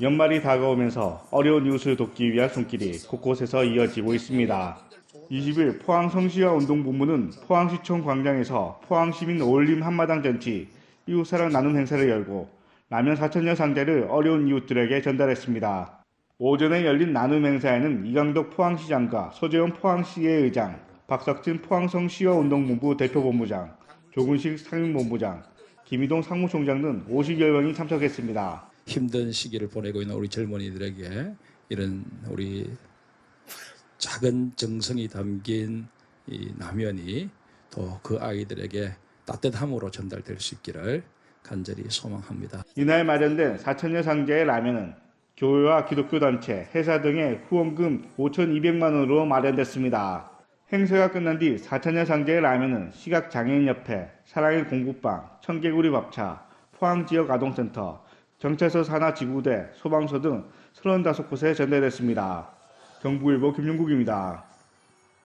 연말이 다가오면서 어려운 이웃을 돕기 위한 손길이 곳곳에서 이어지고 있습니다. 20일 포항 성시와 운동본부는 포항시청 광장에서 포항시민 어울림 한마당 전치 이웃사랑 나눔 행사를 열고 라면 4천여 상자를 어려운 이웃들에게 전달했습니다. 오전에 열린 나눔 행사에는 이강덕 포항시장과 소재원 포항시의 의장, 박석진 포항성시와 운동본부 대표본부장, 조근식 상임본부장, 김희동 상무총장 등 50여 명이 참석했습니다. 힘든 시기를 보내고 있는 우리 젊은이들에게 이런 우리 작은 정성이 담긴 이 라면이 또 그 아이들에게 따뜻함으로 전달될 수 있기를 간절히 소망합니다. 이날 마련된 4천여 상자의 라면은 교회와 기독교 단체, 회사 등의 후원금 5,200만 원으로 마련됐습니다. 행사가 끝난 뒤 4천여 상자의 라면은 시각장애인협회, 사랑의 공부방, 청개구리 밥차, 포항지역아동센터, 경찰서 산하 지구대, 소방서 등 35곳에 전달됐습니다. 경북일보 김용국입니다.